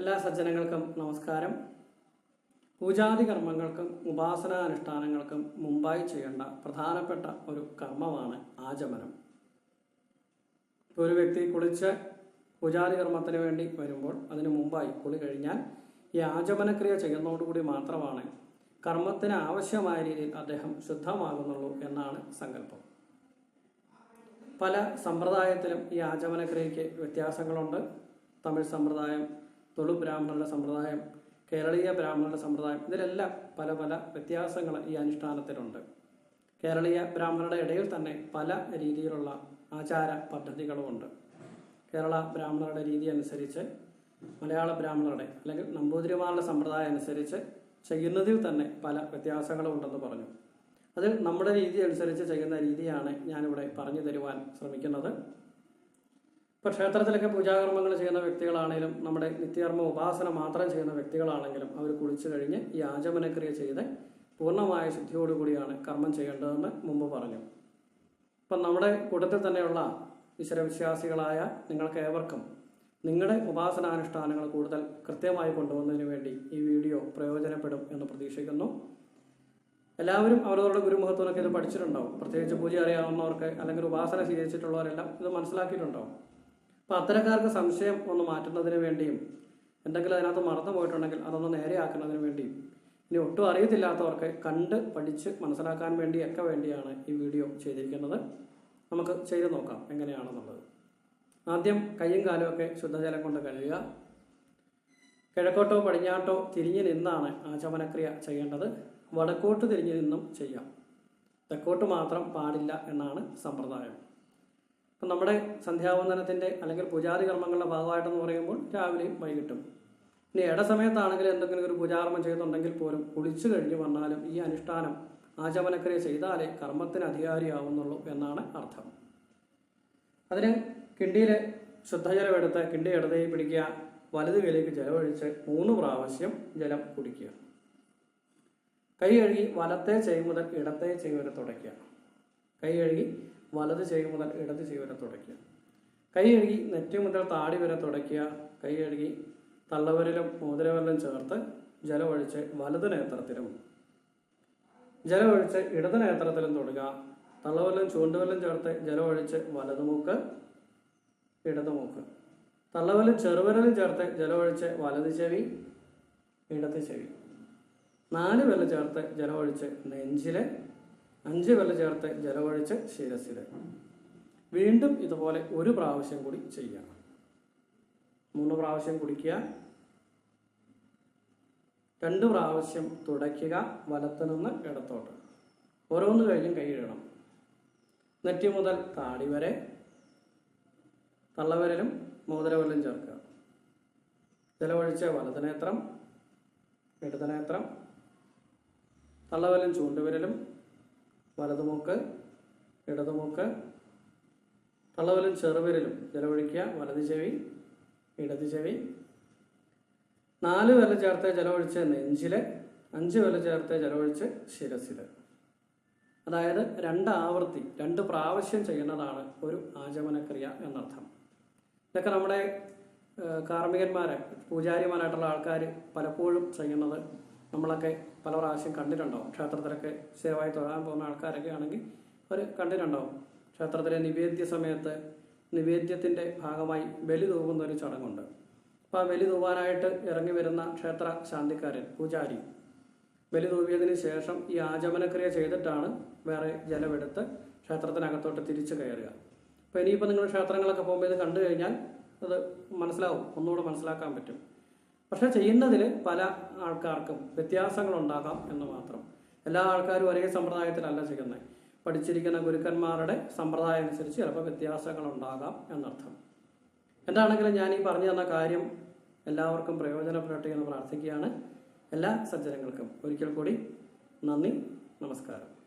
എല്ലാ സജ്ജനങ്ങൾക്കും നമസ്കാരം. പൂജാതി കർമ്മങ്ങൾക്കും ഉപാസനാനുഷ്ഠാനങ്ങൾക്കും മുമ്പായി ചെയ്യേണ്ട പ്രധാനപ്പെട്ട ഒരു കർമ്മമാണ് ആചമനം. ഒരു വ്യക്തി കുളിച്ച് പൂജാതി കർമ്മത്തിന് വേണ്ടി വരുമ്പോൾ അതിന് മുമ്പായി കുളി കഴിഞ്ഞാൽ ഈ ആചമനക്രിയ ചെയ്യുന്നതോടുകൂടി മാത്രമാണ് കർമ്മത്തിന് ആവശ്യമായ രീതിയിൽ അദ്ദേഹം ശുദ്ധമാകുന്നുള്ളൂ എന്നാണ് സങ്കല്പം. പല സമ്പ്രദായത്തിലും ഈ ആചമനക്രിയയ്ക്ക് വ്യത്യാസങ്ങളുണ്ട്. തമിഴ് സമ്പ്രദായം തുളു ബ്രാഹ്മണരുടെ സമ്പ്രദായം കേരളീയ ബ്രാഹ്മണരുടെ സമ്പ്രദായം ഇതിലെല്ലാം പല പല വ്യത്യാസങ്ങൾ ഈ അനുഷ്ഠാനത്തിലുണ്ട്. കേരളീയ ബ്രാഹ്മണരുടെ ഇടയിൽ തന്നെ പല രീതിയിലുള്ള ആചാര പദ്ധതികളുമുണ്ട് കേരള ബ്രാഹ്മണരുടെ രീതി അനുസരിച്ച് മലയാള ബ്രാഹ്മണരുടെ അല്ലെങ്കിൽ നമ്പൂതിരിമാരുടെ സമ്പ്രദായം അനുസരിച്ച് ചെയ്യുന്നതിൽ തന്നെ പല വ്യത്യാസങ്ങളും ഉണ്ടെന്ന് പറഞ്ഞു. അതിൽ നമ്മുടെ രീതി അനുസരിച്ച് ചെയ്യുന്ന രീതിയാണ് ഞാനിവിടെ പറഞ്ഞു തരുവാൻ ശ്രമിക്കുന്നത്. ഇപ്പോൾ ക്ഷേത്രത്തിലൊക്കെ പൂജാകർമ്മങ്ങൾ ചെയ്യുന്ന വ്യക്തികളാണെങ്കിലും നമ്മുടെ നിത്യകർമ്മ ഉപാസന മാത്രം ചെയ്യുന്ന വ്യക്തികളാണെങ്കിലും അവർ കുളിച്ചു കഴിഞ്ഞ് ഈ ആചമനക്രിയ ചെയ്ത് പൂർണമായ ശുദ്ധിയോടുകൂടിയാണ് കർമ്മം ചെയ്യേണ്ടതെന്ന് മുമ്പ് പറഞ്ഞു. ഇപ്പം നമ്മുടെ കൂട്ടത്തിൽ തന്നെയുള്ള ഈശ്വരവിശ്വാസികളായ നിങ്ങൾക്ക് ഏവർക്കും നിങ്ങളുടെ ഉപാസനാനുഷ്ഠാനങ്ങൾ കൂടുതൽ കൃത്യമായി കൊണ്ടുപോകുന്നതിന് വേണ്ടി ഈ വീഡിയോ പ്രയോജനപ്പെടും എന്ന് പ്രതീക്ഷിക്കുന്നു. എല്ലാവരും അവരവരുടെ ഗുരുമുഖത്തുനിന്നൊക്കെ ഇത് പഠിച്ചിട്ടുണ്ടാവും. പ്രത്യേകിച്ച് പൂജ അറിയാവുന്നവർക്ക് അല്ലെങ്കിൽ ഉപാസന സ്വീകരിച്ചിട്ടുള്ളവരെല്ലാം ഇത് മനസ്സിലാക്കിയിട്ടുണ്ടാവും. അപ്പോൾ അത്തരക്കാർക്ക് സംശയം ഒന്ന് മാറ്റുന്നതിന് വേണ്ടിയും എന്തെങ്കിലും അതിനകത്ത് മറന്നു പോയിട്ടുണ്ടെങ്കിൽ അതൊന്ന് നേരെയാക്കുന്നതിന് വേണ്ടിയും. ഇനി ഒട്ടും അറിയത്തില്ലാത്തവർക്ക് കണ്ട് പഠിച്ച് മനസ്സിലാക്കാൻ വേണ്ടിയൊക്കെ വേണ്ടിയാണ് ഈ വീഡിയോ ചെയ്തിരിക്കുന്നത്. നമുക്ക് ചെയ്തു നോക്കാം എങ്ങനെയാണെന്നുള്ളത്. ആദ്യം കൈയും കാലും ഒക്കെ ശുദ്ധജലം കൊണ്ട് കഴുകുക. കിഴക്കോട്ടോ പടിഞ്ഞാട്ടോ തിരിഞ്ഞു നിന്നാണ് ആചമനക്രിയ ചെയ്യേണ്ടത്. വടക്കോട്ട് തിരിഞ്ഞു നിന്നും ചെയ്യാം. തെക്കോട്ട് മാത്രം പാടില്ല എന്നാണ് സമ്പ്രദായം. അപ്പം നമ്മുടെ സന്ധ്യാവന്ദനത്തിന്റെ അല്ലെങ്കിൽ പൂജാതി കർമ്മങ്ങളുടെ ഭാഗമായിട്ടെന്ന് പറയുമ്പോൾ രാവിലെയും വൈകിട്ടും. ഇനി ഇട സമയത്താണെങ്കിൽ എന്തെങ്കിലും ഒരു പൂജാകർമ്മം ചെയ്യുന്നുണ്ടെങ്കിൽ പോലും കുളിച്ചു കഴിഞ്ഞ് വന്നാലും ഈ അനുഷ്ഠാനം ആചമനക്രിയ ചെയ്താലേ കർമ്മത്തിന് അധികാരിയാവുന്നുള്ളൂ എന്നാണ് അർത്ഥം. അതിന് കിണ്ടിയിൽ ശുദ്ധജലം എടുത്ത് കിണ്ടി ഇടതേ പിടിക്കുക വലത് കൈയിലേക്ക് ജലമൊഴിച്ച് മൂന്ന് പ്രാവശ്യം ജലം കുടിക്കുക. കൈ കഴുകി വലത്തെ ചെയ് മുതൽ ഇടത്തെ ചെയ് വരെ തുടയ്ക്കുക. കൈ കഴുകി വലത് ചെയ് മുതൽ ഇടത് ചെയ് വരെ തുടയ്ക്കുക. കൈ കഴുകി നെറ്റി മുതൽ താടി വരെ തുടയ്ക്കുക. കൈ കഴുകി തള്ളവരലും മോതിരവരലും ചേർത്ത് ജലമൊഴിച്ച് വലത് നേത്രത്തിലും. ജലമൊഴിച്ച് ഇടത് നേത്രത്തിലും തൊടുക. തള്ളവരലും ചൂണ്ടുവരലും ചേർത്ത് ജലമൊഴിച്ച് വലത് മൂക്ക് ഇടത് മൂക്ക്. തള്ളവരലും ചെറുവിരലും ചേർത്ത് ജലമൊഴിച്ച് വലത് ചെവി ഇടത് ചെവി. നാല് വെല്ലം ചേർത്ത് ജലമൊഴിച്ച് നെഞ്ചിൽ അഞ്ച് വില ചേർത്ത് ജലമൊഴിച്ച് ശിരസിൽ വീണ്ടും ഇതുപോലെ ഒരു പ്രാവശ്യം കൂടി ചെയ്യാം. മൂന്ന് പ്രാവശ്യം കുടിക്കുക. രണ്ട് പ്രാവശ്യം തുടയ്ക്കുക. വലത്തു നിന്ന് ഇടത്തോട്ട്. ഓരോന്ന് കഴിഞ്ഞും കൈയിടണം നെറ്റി മുതൽ താടി വരെ. തള്ളവിരലും മോതിരവിരലും ചേർക്കുക. ജലമൊഴിച്ച് വലതുനേത്രം ഇടതുനേത്രം തള്ളവരലും നേത്രം. തള്ളവിരലും ചൂണ്ടുവിരലും വലത് മൂക്ക് ഇടതു മൂക്ക് തള്ളവിരലും ചെറുവിരലും. ജലമൊഴിക്കുക വലത് ചെവി ഇടത് ചെവി. നാല് വില ചേർത്ത് ജലമൊഴിച്ച് നെഞ്ചിൽ അഞ്ച് വില ചേർത്ത് ജലമൊഴിച്ച് ശിരസിൽ. അതായത് രണ്ട് ആവർത്തി രണ്ട് പ്രാവശ്യം ചെയ്യുന്നതാണ് ഒരു ആചമനക്രിയ എന്നർത്ഥം. ഇതൊക്കെ നമ്മുടെ കാർമ്മികന്മാരെ പൂജാരിമാരായിട്ടുള്ള ആൾക്കാർ പലപ്പോഴും ചെയ്യുന്നത് നമ്മളൊക്കെ പല പ്രാവശ്യം കണ്ടിട്ടുണ്ടാവും. ക്ഷേത്രത്തിലൊക്കെ സ്ഥിരമായി തൊഴാൻ പോകുന്ന ആൾക്കാരൊക്കെ ആണെങ്കിൽ അവർ കണ്ടിട്ടുണ്ടാവും. ക്ഷേത്രത്തിലെ നിവേദ്യ സമയത്ത് നിവേദ്യത്തിന്റെ ഭാഗമായി ബലി തൂകുന്ന ഒരു ചടങ്ങുണ്ട്. അപ്പോൾ ആ ബലി തൂവാനായിട്ട് ഇറങ്ങി വരുന്ന ക്ഷേത്ര ശാന്തിക്കാരൻ പൂജാരി. ബലി തൂവിയതിന് ശേഷം ഈ ആചമനക്രിയ ചെയ്തിട്ടാണ് വേറെ ജലമെടുത്ത് ക്ഷേത്രത്തിനകത്തോട്ട് തിരിച്ചു കയറുക. അപ്പോൾ ഇനിയിപ്പോൾ നിങ്ങൾ ക്ഷേത്രങ്ങളൊക്കെ പോകുമ്പോൾ ഇത് കണ്ടു കഴിഞ്ഞാൽ അത് മനസ്സിലാവും. ഒന്നുകൂടെ മനസ്സിലാക്കാൻ പറ്റും. പക്ഷെ ചെയ്യുന്നതിൽ പല ആൾക്കാർക്കും വ്യത്യാസങ്ങളുണ്ടാകാം എന്ന് മാത്രം. എല്ലാ ആൾക്കാരും ഒരേ സമ്പ്രദായത്തിലല്ല ചെയ്യുന്നത് പഠിച്ചിരിക്കുന്ന ഗുരുക്കന്മാരുടെ സമ്പ്രദായം അനുസരിച്ച് ചിലപ്പോൾ വ്യത്യാസങ്ങളുണ്ടാകാം എന്നർത്ഥം. എന്താണെങ്കിലും ഞാൻ ഈ പറഞ്ഞു തന്ന കാര്യം എല്ലാവർക്കും പ്രയോജനപ്പെടട്ടെ എന്ന് പ്രാർത്ഥിക്കുകയാണ് എല്ലാ സജ്ജനങ്ങൾക്കും. ഒരിക്കൽ കൂടി നന്ദി നമസ്കാരം.